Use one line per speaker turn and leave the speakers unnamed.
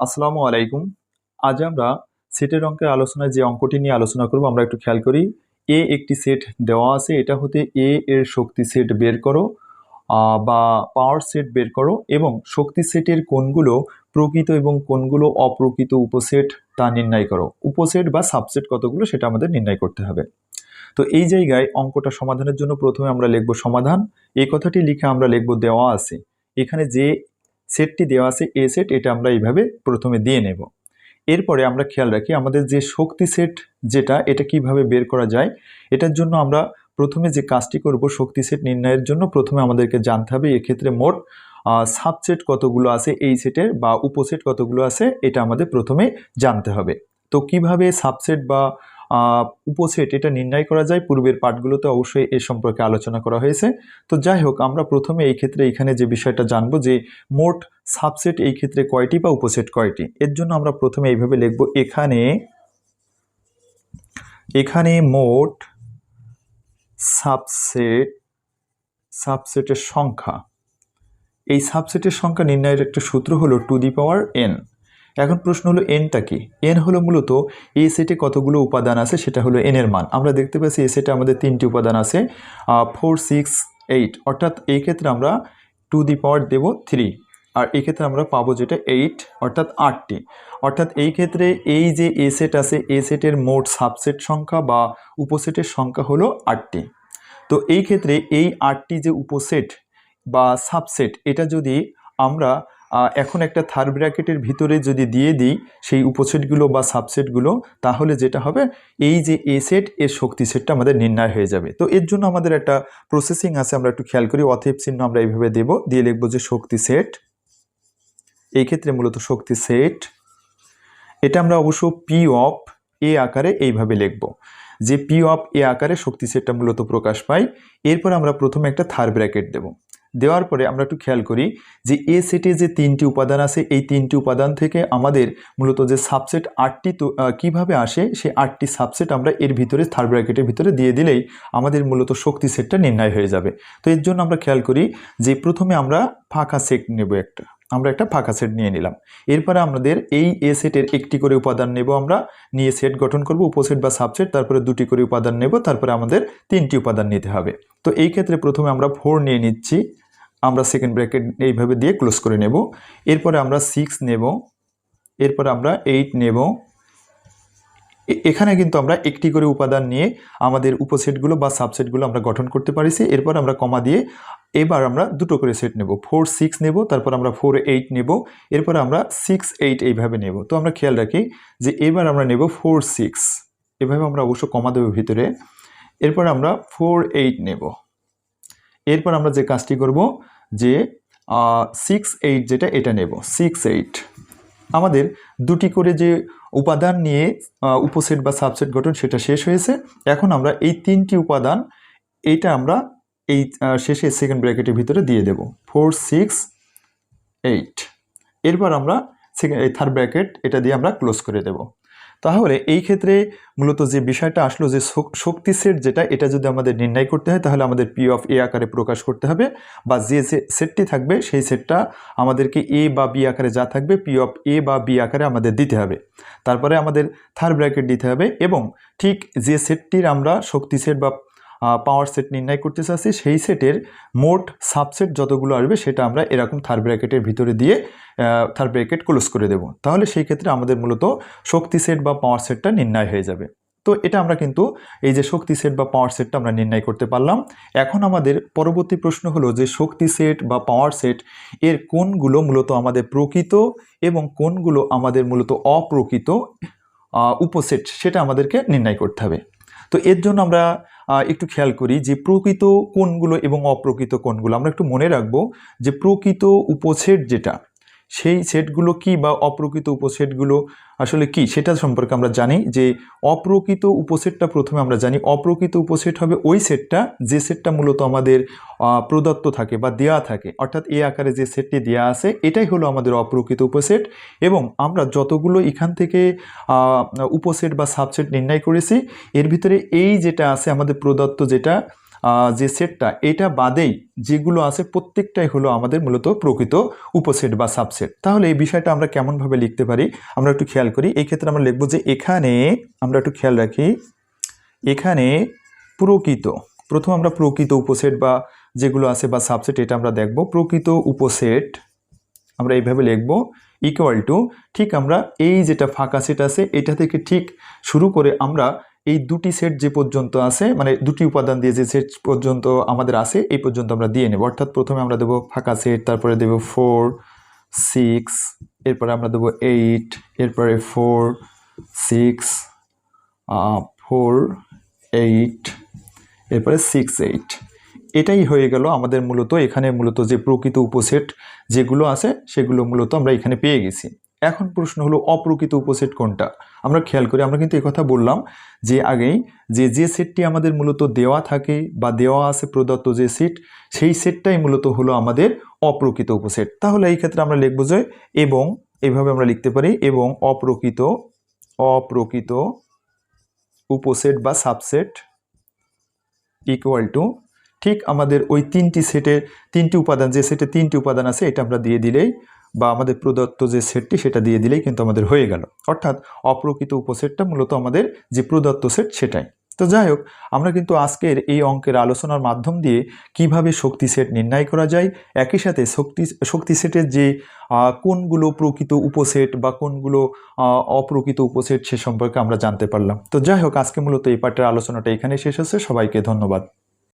আসসালামু আলাইকুম। আজ আমরা সেটের অঙ্কের আলোচনায় যে অঙ্কটি নিয়ে আলোচনা করব, আমরা একটু খেয়াল করি। এ একটি সেট দেওয়া আছে, এটা হতে এ এর শক্তি সেট বের করো বা পাওয়ার সেট বের করো, এবং শক্তি সেটের কোনগুলো প্রকৃত এবং কোনগুলো অপ্রকৃত উপসেট তা নির্ণয় করো। উপসেট বা সাবসেট কতগুলো সেটা আমাদের নির্ণয় করতে হবে। তো এই জায়গায় অঙ্কটা সমাধানের জন্য প্রথমে আমরা লিখব সমাধান। এই কথাটি লিখে আমরা লিখব দেওয়া আছে। এখানে যে সেটটি দেওয়া আছে এ সেট এটা আমরা এইভাবে প্রথমে দিয়ে নেব। এরপরে আমরা খেয়াল রাখি আমাদের যে শক্তি সেট যেটা, এটা কীভাবে বের করা যায়, এটার জন্য আমরা প্রথমে যে কাজটি করব শক্তি সেট নির্ণয়ের জন্য, প্রথমে আমাদেরকে জানতে হবে এক্ষেত্রে মোট সাবসেট কতগুলো আছে এই সেটের বা উপসেট কতগুলো আছে, এটা আমাদের প্রথমে জানতে হবে। তো কীভাবে সাবসেট বা উপসেট এটা নির্ণয় করা যায়। পূর্বের পাঠগুলোতে অবশ্যই এ সম্পর্কে আলোচনা করা হয়েছে। তো যাই হোক, আমরা প্রথমে এই ক্ষেত্রে এখানে যে বিষয়টা জানব যে মোট সাবসেট এই ক্ষেত্রে কয়টি বা উপসেট কয়টি? এর জন্য আমরা প্রথমে এইভাবে লিখব, এখানে এখানে মোট সাবসেট সাবসেটের সংখ্যা। এই সাবসেটের সংখ্যা নির্ণয়ের একটা সূত্র হলো টু দি পাওয়ার এন এখন প্রশ্ন হলো এনটা কি? এন হলো মূলত এই সেটে কতগুলো উপাদান আছে, সেটা হলো এন এর মান। আমরা দেখতে পাচ্ছি এই সেটে আমাদের তিনটি উপাদান আছে ফোর সিক্স এইট অর্থাৎ এই ক্ষেত্রে আমরা to the power Dev three আর এই ক্ষেত্রে আমরা পাবো যেটা এইট অর্থাৎ আটটি। অর্থাৎ এই ক্ষেত্রে এই যে এ সেট আছে এ সেটের মোট সাবসেট সংখ্যা বা উপসেটের সংখ্যা হলো আটটি। তো এই ক্ষেত্রে এই আটটি যে উপসেট বা সাবসেট এটা যদি আমরা এখন একটা থার্ড ব্র্যাকেটের ভিতরে যদি দিয়ে দিই, সেই উপসেটগুলো বা সাবসেটগুলো তাহলে যেটা হবে, এই যে এ সেট এর শক্তি সেটটা আমাদের নির্ণয় হয়ে যাবে। তো এর জন্য আমাদের একটা প্রসেসিং আছে, আমরা একটু খেয়াল করি, অথেব চিহ্ন আমরা এইভাবে দেব, দিয়ে লিখব যে শক্তি সেট এই ক্ষেত্রে মূলত শক্তি সেট এটা আমরা অবশ্য পি অফ এ আকারে এইভাবে লিখব। যে পি অফ এ আকারে শক্তি সেটটা মূলত প্রকাশ পায়, এরপর আমরা প্রথমে একটা থার্ড ব্র্যাকেট দেব। দেওয়ার পরে আমরা একটু খেয়াল করি যে এ সেটে যে তিনটি উপাদান আছে, এই তিনটি উপাদান থেকে আমাদের মূলত যে সাবসেট আটটি তো কীভাবে আসে, সেই আটটি সাবসেট আমরা এর ভিতরে থার্ড ব্র্যাকেটের ভিতরে দিয়ে দিলেই আমাদের মূলত শক্তি সেটটা নির্ণয় হয়ে যাবে। তো এর জন্য আমরা খেয়াল করি যে প্রথমে আমরা ফাঁকা সেট নেব একটা, আমরা একটা ফাঁকা সেট নিয়ে নিলাম। এরপরে আমাদের এই এ সেটের একটি করে উপাদান নেব আমরা, নিয়ে সেট গঠন করব উপসেট বা সাবসেট তারপরে দুটি করে উপাদান নেব, তারপরে আমাদের তিনটি উপাদান নিতে হবে। তো এই ক্ষেত্রে প্রথমে আমরা ফোর নিয়ে নিচ্ছি। আমরা সেকেন্ড ব্র্যাকেট এইভাবে দিয়ে ক্লোজ করে নেব। এরপরে আমরা সিক্স নেব। এরপরে আমরা এইট নেব। এখানে কিন্তু আমরা একটি করে উপাদান নিয়ে আমাদের উপসেটগুলো বা সাবসেটগুলো আমরা গঠন করতে পারিছি। এরপর আমরা কমা দিয়ে এবার আমরা দুটো করে সেট নেব। ফোর সিক্স নেব, তারপর আমরা ফোর এইট নেব। এরপর আমরা সিক্স এইট এইভাবে নেব। তো আমরা খেয়াল রাখি যে এবার আমরা নেব ফোর সিক্স এভাবে আমরা অবশ্য কমা দেবো ভিতরে। এরপর আমরা ফোর এইট নেব। এরপর আমরা যে কাজটি করব যে সিক্স এইট যেটা এটা নেব সিক্স এইট আমাদের দুটি করে যে উপাদান নিয়ে উপসেট বা সাবসেট গঠন সেটা শেষ হয়েছে। এখন আমরা এই তিনটি উপাদান এইটা আমরা এই শেষে সেকেন্ড ব্র্যাকেটের ভিতরে দিয়ে দেব। ফোর সিক্স এইট এরপর আমরা সেকেন্ড এই থার্ড ব্র্যাকেট এটা দিয়ে আমরা ক্লোজ করে দেব। তাহলে এই ক্ষেত্রে মূলত যে বিষয়টা আসলো যে শক- শক্তি সেট যেটা, এটা যদি আমাদের নির্ণয় করতে হয়, তাহলে আমাদের পি অফ এ আকারে প্রকাশ করতে হবে বা যে সেটটি থাকবে, সেই সেটটা আমাদেরকে এ বা বি আকারে যা থাকবে পি অফ এ বা বি আকারে আমাদের দিতে হবে। তারপরে আমাদের থার্ড ব্র্যাকেট দিতে হবে এবং ঠিক যে সেটটির আমরা শক্তি সেট বা পাওয়ার সেট নির্ণয় করতে চাচ্ছি, সেই সেটের মোট সাবসেট যতগুলো আসবে সেটা আমরা এরকম থার্ড ব্র্যাকেটের ভিতরে দিয়ে থার্ড ব্র্যাকেট ক্লোজ করে দেব। তাহলে সেই ক্ষেত্রে আমাদের মূলত শক্তি সেট বা পাওয়ার সেটটা নির্ণয় হয়ে যাবে। তো এটা আমরা কিন্তু এই যে শক্তি সেট বা পাওয়ার সেটটা আমরা নির্ণয় করতে পারলাম। এখন আমাদের পরবর্তী প্রশ্ন হলো যে শক্তি সেট বা পাওয়ার সেট এর কোনগুলো মূলত আমাদের প্রকৃত এবং কোনগুলো আমাদের মূলত অপ্রকৃত উপসেট সেটা আমাদেরকে নির্ণয় করতে হবে। তো এর জন্য আমরা একটু খেয়াল করি যে প্রকৃত কোনগুলো এবং অপ্রকৃত কোনগুলো আমরা একটু মনে রাখব যে প্রকৃত উপসেট যেটা সেই সেটগুলো কি বা অপ্রকৃত উপসেটগুলো আসলে কি সেটা সম্পর্কে আমরা জানি যে অপ্রকৃত উপসেটটা প্রথমে আমরা জানি অপ্রকৃত উপসেট হবে ওই সেটটা যে সেটটা মূলত আমাদের প্রদত্ত থাকে বা দেয়া থাকে। অর্থাৎ এ আকারে যে সেটটি দেয়া আছে, এটাই হলো আমাদের অপ্রকৃত উপসেট এবং আমরা যতগুলো এখান থেকে উপসেট বা সাবসেট নির্ণয় করেছি, এর ভিতরে এই যেটা আছে আমাদের প্রদত্ত যেটা যে সেটটা এটা বাদেই যেগুলো আছে প্রত্যেকটাই হলো আমাদের মূলত প্রকৃত উপসেট বা সাবসেট তাহলে এই বিষয়টা আমরা কেমনভাবে লিখতে পারি? আমরা একটু খেয়াল করি। এই ক্ষেত্রে আমরা লিখব যে এখানে আমরা একটু খেয়াল রাখি। এখানে প্রকৃত, প্রথম আমরা প্রকৃত উপসেট বা যেগুলো আছে বা সাবসেট এটা আমরা দেখব। প্রকৃত উপসেট আমরা এইভাবে লিখব ইকুয়াল টু ঠিক আমরা এই যেটা ফাঁকা সেট আছে, এটা থেকে ঠিক শুরু করে আমরা এই দুটি সেট যে পর্যন্ত আছে মানে দুটি উপাদান দিয়ে যে সেট পর্যন্ত আমাদের আছে, এই পর্যন্ত আমরা দিয়ে নেব। অর্থাৎ প্রথমে আমরা দেবো ফাঁকা সেট তারপরে দেবো ফোর সিক্স এরপরে আমরা দেবো এইট এরপরে ফোর সিক্স ফোর এইট এরপরে সিক্স এইট এটাই হয়ে গেল আমাদের মূলত এখানে মূলত যে প্রকৃত উপসেট যেগুলো আছে, সেগুলো মূলত আমরা এখানে পেয়ে গেছি। এখন প্রশ্ন হলো, অপ্রকৃত উপসেট কোনটা? আমরা খেয়াল করি, আমরা কিন্তু কথা বললাম যে আগেই যে যে সেটটি আমাদের মূলত দেওয়া থাকে বা দেওয়া আছে প্রদত্ত যে সেট, সেই সেটটাই মূলত হলো আমাদের অপ্রকৃত উপসেট। তাহলে এই ক্ষেত্রে আমরা লিখব যে, এবং এইভাবে আমরা লিখতে পারি, এবং অপ্রকৃত অপ্রকৃত উপসেট বা সাবসেট ইকুয়াল টু ঠিক আমাদের ওই তিনটি সেটের তিনটি উপাদান, যে সেটে তিনটি উপাদান আছে, এটা আমরা দিয়ে দিলেই বা আমাদের প্রদত্ত যে সেটটি সেটা দিয়ে দিলেই কিন্তু আমাদের হয়ে গেল। অর্থাৎ অপ্রকৃত উপসেটটা মূলত আমাদের যে প্রদত্ত সেট সেটাই। তো যাই হোক, আমরা কিন্তু আজকের এই অঙ্কের আলোচনার মাধ্যম দিয়ে কীভাবে শক্তি সেট নির্ণয় করা যায়, একই সাথে শক্তি শক্তি সেটের যে কোনগুলো প্রকৃত উপসেট বা কোনগুলো অপ্রকৃত উপসেট সে সম্পর্কে আমরা জানতে পারলাম। তো যাই হোক, আজকে মূলত এই পাঠের আলোচনাটা এখানে শেষ হচ্ছে। সবাইকে ধন্যবাদ।